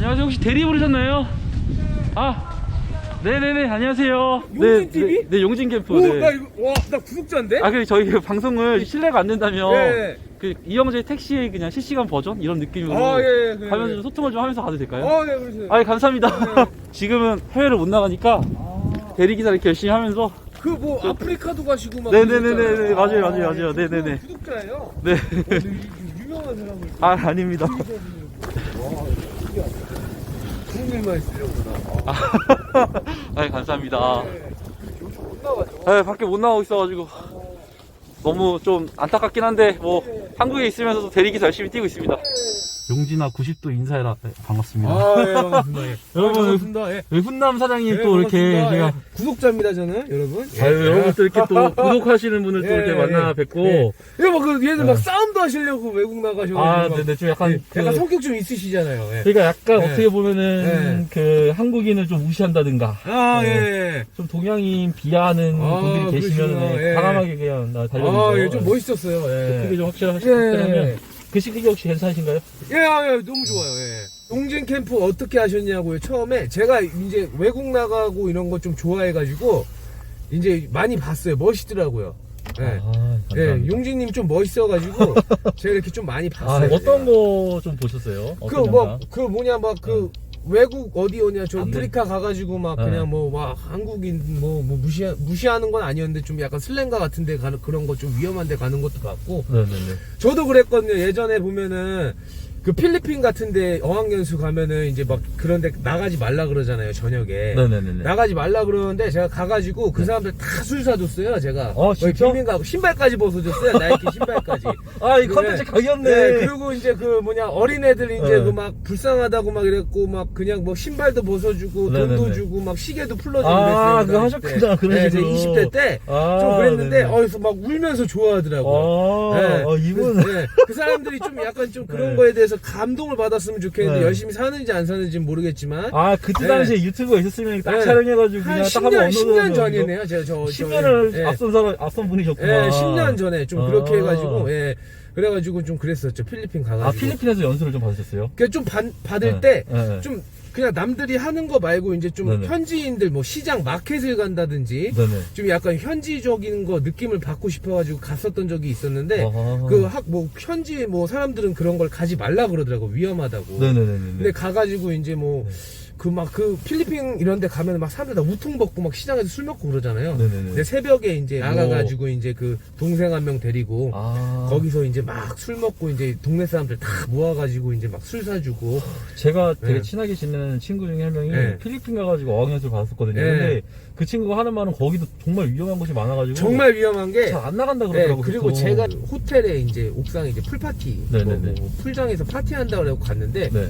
안녕하세요. 혹시 대리 부르셨나요? 아, 네네네. 안녕하세요. 용진 TV? 네, 네, 용진 캠프. 오, 네. 나 이거, 와, 나 구독자인데? 아, 그 저희 그 방송을 실례가 안 된다면 네. 그 이영재 택시의 그냥 실시간 버전 이런 느낌으로 아, 예, 예. 네, 하면서 네. 좀 소통을 좀 하면서 가도 될까요? 아, 네, 그러세요. 아, 감사합니다. 네. 지금은 해외를 못 나가니까 대리 기사 이렇게 열심히 하면서 그 뭐 아프리카도 가시고 막. 네네네네 그러셨잖아요. 맞아요 아, 맞아요 맞아요 예, 네네네 그 구독자예요. 네. 어, 유명한 사람을. 아 아닙니다. 일만 있으려구나. 아 감사합니다. 네. 요즘 못 나가죠. 아, 밖에 못 나오고 있어가지고 너무 좀 안타깝긴 한데 뭐 한국에 있으면서도 대리기사 열심히 뛰고 있습니다. 용진아 90도 인사해라 네, 반갑습니다. 아, 예, 반갑습니다. 예. 여러분, 아, 반갑습니다. 예. 왜 훈남 사장님 예, 또 이렇게 반갑습니다. 제가 예. 구독자입니다, 저는, 여러분. 예. 아유 여러분 또 이렇게 또 구독하시는 분을 또 예, 이렇게 예, 만나 예. 뵙고 예. 예, 막 그, 얘들 네. 막 싸움도 하시려고 외국 나가셔가지고. 아 막. 네네 좀 약간 예, 그 약간 성격 좀 있으시잖아요. 예. 그러니까 약간 네. 어떻게 보면은 그 한국인을 좀 무시한다든가 아, 네. 예. 좀 동양인 비하하는 아, 분들이 계시면 그러시구나. 예. 과감하게 그냥 나 달려들죠. 아, 예, 좀 멋있었어요. 예. 좀 확실하- 예. 글씨 크기 혹시 괜찮으신가요? 예, 아, 예, 너무 좋아요. 예. 용진 캠프 어떻게 하셨냐고요? 처음에 제가 이제 외국 나가고 이런 거 좀 좋아해가지고 이제 많이 봤어요. 멋있더라고요. 예. 아, 예, 감사합니다. 용진님 좀 멋있어가지고 제가 이렇게 좀 많이 아, 봤어요. 어떤 거 좀 보셨어요? 그 어떤 뭐 영상? 그 뭐냐 막 그 외국 어디 오냐 저 아, 네. 아프리카 가가지고 막 네. 그냥 뭐막 한국인 뭐, 뭐 무시 무시하는 건 아니었는데 좀 약간 슬랭가 같은데 가는 그런 거 좀 위험한데 가는 것도 봤고 네네네. 저도 그랬거든요 예전에 보면은 그 필리핀 같은데 어학연수 가면은 이제 막 그런데 나가지 말라 그러잖아요 저녁에 네네네. 나가지 말라 그러는데 제가 가가지고 그 사람들 다 술 사줬어요 제가 어, 진짜? 빈민 가고 신발까지 벗어줬어요 나이키 신발까지 아, 이 네. 컨텐츠 각이었네. 네, 그리고 이제 그 뭐냐 어린애들 이제 네. 그 막 불쌍하다고 막 이랬고 막 그냥 뭐 신발도 벗어주고 네네네. 돈도 주고 막 시계도 풀러주고 아, 그랬어요. 그거 당시 하셨구나, 때. 그런 네, 식으로. 제 20대 때 좀 아, 그랬는데 네네. 어디서 막 울면서 좋아하더라고요. 아, 네. 어, 이분. 그, 네. 그 사람들이 좀 약간 좀 그런 네. 거에 대해서 감동을 받았으면 좋겠는데 네. 열심히 사는지 안 사는지 는 모르겠지만 아, 그때 네. 당시에 유튜브가 있었으면 딱 네. 촬영해가지고 한 그냥 딱 한번 10년, 업로드 10년 전이네요. 제가 저, 저 10년을 예. 앞선 사람, 앞선 분이셨구나. 예, 10년 전에 좀 그렇게 아. 해가지고 예. 그래가지고 좀 그랬었죠. 필리핀 가가지고. 아, 필리핀에서 연수를 좀 받으셨어요? 그좀 받을 네. 때 네. 좀 그냥 남들이 하는 거 말고 이제 좀 네네. 현지인들 뭐 시장 마켓을 간다든지 네네. 좀 약간 현지적인 거 느낌을 받고 싶어가지고 갔었던 적이 있었는데 아하. 그 학 뭐 현지 뭐 사람들은 그런 걸 가지 말라 그러더라고 위험하다고. 네네네네. 근데 가가지고 이제 뭐 그 막 그 필리핀 이런 데 가면 막 사람들 다 우통 벗고 막 시장에서 술 먹고 그러잖아요. 네네네. 근데 새벽에 이제 오. 나가가지고 이제 그 동생 한 명 데리고 아. 거기서 이제 막 술 먹고 이제 동네 사람들 다 모아가지고 이제 막 술 사주고 제가 되게 네. 친하게 지내는 친구 중에 한 명이 네. 필리핀 가가지고 어학연수를 받았었거든요. 네. 근데 그 친구가 하는 말은 거기도 정말 위험한 곳이 많아가지고 정말 위험한 게 잘 안 나간다 네, 그러더라고요. 그리고 보통. 제가 호텔에 이제 옥상에 이제 풀파티 뭐, 네네네. 뭐 풀장에서 파티한다 그래고 갔는데 네.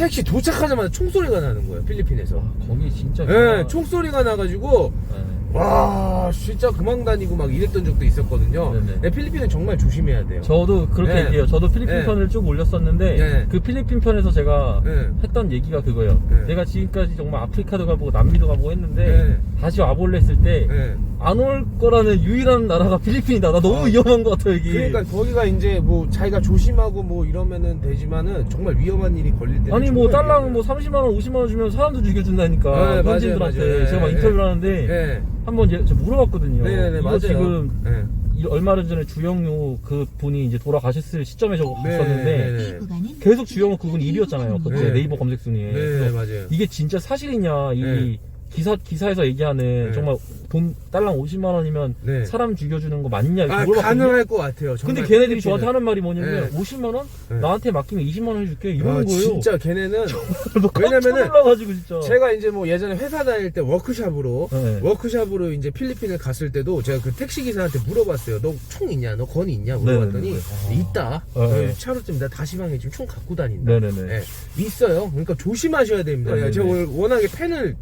택시 도착하자마자 총소리가 나는 거예요 필리핀에서 아, 거기 진짜 네, 위험한- 총소리가 나가지고 네. 와 진짜 그만 다니고 막 이랬던 적도 있었거든요 네네. 네, 필리핀은 정말 조심해야 돼요 저도 그렇게 네. 얘기해요. 저도 필리핀 네. 편을 쭉 올렸었는데 네. 그 필리핀 편에서 제가 네. 했던 얘기가 그거예요. 네. 내가 지금까지 정말 아프리카도 가보고 남미도 가보고 했는데 네. 다시 와볼래 했을 때 네. 안올 거라는 유일한 나라가 필리핀이다. 나 너무 아. 위험한 것 같아 여기. 그러니까 거기가 이제 뭐 자기가 조심하고 뭐 이러면은 되지만은 정말 위험한 일이 걸릴 때는 아니 뭐 달랑. 뭐 30만 원, 50만 원 주면 사람도 죽여준다니까 네, 맞아요, 현지인들한테 맞아요. 제가 막 네, 인터뷰를 네. 하는데 네. 한번 얘- 저 물어봤거든요. 네네 이거 맞아요 지금 네. 이- 얼마 전에 주영유 그 분이 이제 돌아가셨을 시점에 저거 네, 봤었는데 네, 네. 계속 주영우 그분 1위였잖아요. 그때 네. 네이버 검색 순위에. 네 그래서 맞아요 이게 진짜 사실이냐 이 네. 기사 기사에서 얘기하는 네. 정말 돈 달랑 50만 원이면 네. 사람 죽여주는 거 맞냐 이렇게 아 물어봤거든요. 가능할 것 같아요 근데 정말 걔네들이. 저한테 하는 말이 뭐냐면 네. 50만 원 네. 나한테 맡기면 20만 원 해줄게 아, 이러는 거예요. 진짜 걔네는 왜냐면은 놀라가지고 진짜. 제가 이제 뭐 예전에 회사 다닐 때 워크샵으로 네. 워크샵으로 이제 필리핀을 갔을 때도 제가 그 택시 기사한테 물어봤어요. 너 총 있냐? 너 건이 있냐? 물어봤더니 네 네네. 아. 있다. 네. 어, 차로 좀 내가 다시방에 지금 총 갖고 다닌다. 네네네. 네, 있어요. 그러니까 조심하셔야 됩니다. 네네네. 제가 월- 워낙에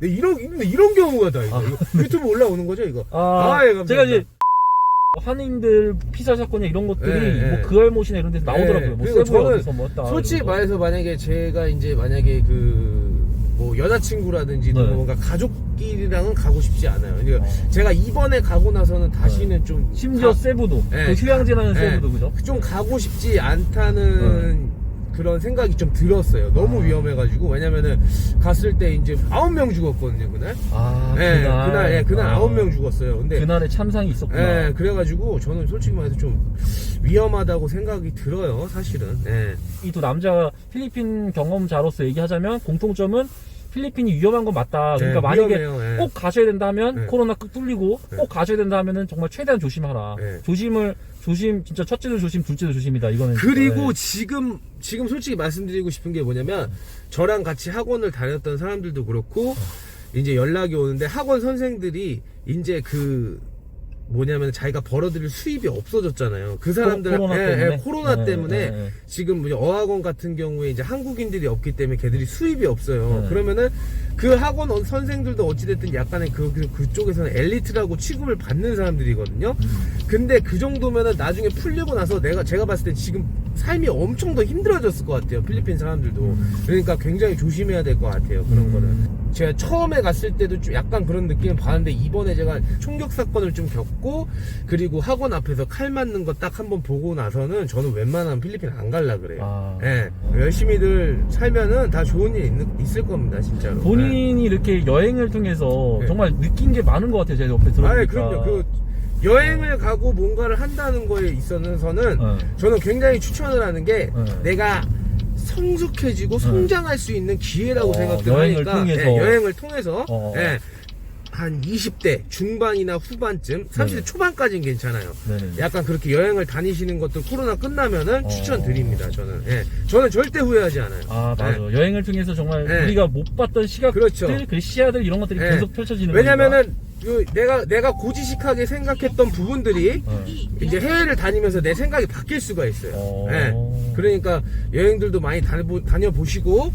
네, 이런 이런 경우가 다 이거 아. 이거 유튜브 올라오는 거죠 이거. 아, 아, 예, 감사합니다. 제가 이제 한인들 피살 사건이나 이런 것들이 네, 뭐 네. 그알못이나 이런 데서 나오더라고요. 네, 뭐 그리고 저는 어디서 뭐 했다. 솔직히 이런 거. 말해서 만약에 제가 이제 만약에 그 뭐 여자친구라든지 네. 뭔가 가족끼리랑은 가고 싶지 않아요. 그러니까 어. 제가 이번에 가고 나서는 다시는 좀 심지어 가- 세부도 네. 그 휴양지라는 네. 세부도 그죠? 좀 가고 싶지 않다는 그런 생각이 좀 들었어요. 너무 위험해가지고 왜냐면은 갔을 때 이제 아홉 명 죽었거든요 그날. 아, 예, 그날 예, 그날 아. 아홉 명 죽었어요. 근데 그날에 참상이 있었구나. 예, 그래가지고 저는 솔직히 말해서 좀 위험하다고 생각이 들어요, 사실은. 예. 이 두 남자가 필리핀 경험자로서 얘기하자면 공통점은 필리핀이 위험한 건 맞다. 그러니까 네, 만약에 위험해요, 예. 꼭 가셔야 된다면 네. 코로나 끄 뚫리고 네. 꼭 가셔야 된다면은 정말 최대한 조심하라. 네. 조심을 조심 진짜 첫째도 조심, 둘째도 조심이다. 이거는 그리고 네. 지금 지금 솔직히 말씀드리고 싶은 게 뭐냐면 저랑 같이 학원을 다녔던 사람들도 그렇고 이제 연락이 오는데 학원 선생들이 이제 그 뭐냐면 자기가 벌어들일 수입이 없어졌잖아요. 그 사람들 코로나 예, 때문에? 예, 코로나 네, 때문에 네, 네. 지금 뭐 어학원 같은 경우에 이제 한국인들이 없기 때문에 걔들이 수입이 없어요. 네. 그러면은 그 학원 어- 선생들도 어찌됐든 약간의 그, 그 그쪽에서는 엘리트라고 취급을 받는 사람들이거든요. 음. 근데 그 정도면은 나중에 풀리고 나서 내가 제가 봤을 때 지금 삶이 엄청 더 힘들어졌을 것 같아요. 필리핀 사람들도. 그러니까 굉장히 조심해야 될 것 같아요. 그런 음. 거는. 제가 처음에 갔을 때도 좀 약간 그런 느낌을 받았는데 이번에 제가 총격 사건을 좀 겪고 그리고 학원 앞에서 칼 맞는 거 딱 한번 보고 나서는 저는 웬만하면 필리핀 안 갈라 그래요. 아. 예. 열심히들 살면은 다 좋은 일 있, 있을 겁니다, 진짜로. 예. 본인이 이렇게 여행을 통해서 네. 정말 느낀 게 많은 것 같아요. 제가 옆에 들어보니까. 아니 그럼요. 그 여행을 가고 뭔가를 한다는 거에 있어서는 어. 저는 굉장히 추천을 하는 게 네. 내가 성숙해지고 성장할 수 있는 기회라고 어, 생각을 여행을 하니까 통해서. 예, 여행을 통해서 어. 예, 한 20대 중반이나 후반쯤 30대 네. 초반까지는 괜찮아요. 네네. 약간 그렇게 여행을 다니시는 것도 코로나 끝나면은 어. 추천드립니다. 저는 예, 저는 절대 후회하지 않아요. 아 맞아. 여행을 통해서 정말 네. 우리가 못 봤던 시각들, 그렇죠. 그 시야들 이런 것들이 네. 계속 펼쳐지는 왜냐면은 그 내가 내가 고지식하게 생각했던 부분들이. 어. 이제 해외를 다니면서 내 생각이 바뀔 수가 있어요. 어. 예. 그러니까 여행들도 많이 다녀보, 다녀보시고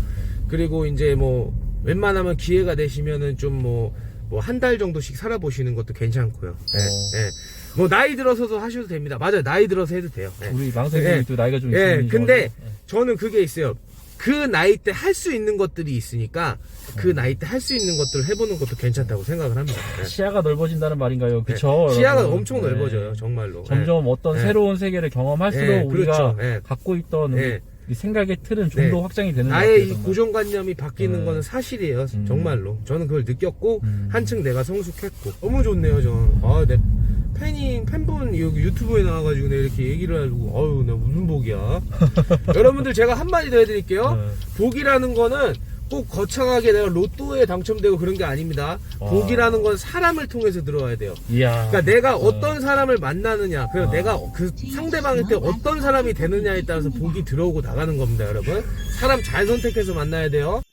그리고 이제 뭐 웬만하면 기회가 되시면은 좀뭐 뭐 한 달 정도씩 살아보시는 것도 괜찮고요. 예. 어. 예. 뭐 나이 들어서도 하셔도 됩니다. 맞아요. 나이 들어서 해도 돼요. 예. 우리 망생님이 예. 또 나이가 좀 예, 있으니 근데 저- 예. 저는 그게 있어요. 그 나이 때 할 수 있는 것들이 있으니까 그 어. 나이 때 할 수 있는 것들을 해보는 것도 괜찮다고 생각을 합니다. 예. 시야가 넓어진다는 말인가요? 그쵸? 네. 시야가 여러분? 엄청 네. 넓어져요, 정말로. 점점 어떤 예. 새로운 세계를 경험할수록 예, 우리가 그렇죠. 예. 갖고 있던 예. 이 생각의 틀은 좀 더 네. 확장이 되는 같아요. 이 정말. 고정관념이 바뀌는 네. 거는 사실이에요. 음. 정말로. 저는 그걸 느꼈고 음. 한층 내가 성숙했고 너무 좋네요. 저는. 아, 내 팬이 팬분 여기 유튜브에 나와가지고 내가 이렇게 얘기를 해주고 어유 나 무슨 복이야. 여러분들 제가 한마디 더 해드릴게요. 네. 복이라는 거는 꼭 거창하게 내가 로또에 당첨되고 그런 게 아닙니다. 와. 복이라는 건 사람을 통해서 들어와야 돼요. 이야. 그러니까 내가 어떤 사람을 만나느냐, 그리고 아. 내가 그 상대방한테 어떤 사람이 되느냐에 따라서 복이 들어오고 나가는 겁니다, 여러분. 사람 잘 선택해서 만나야 돼요.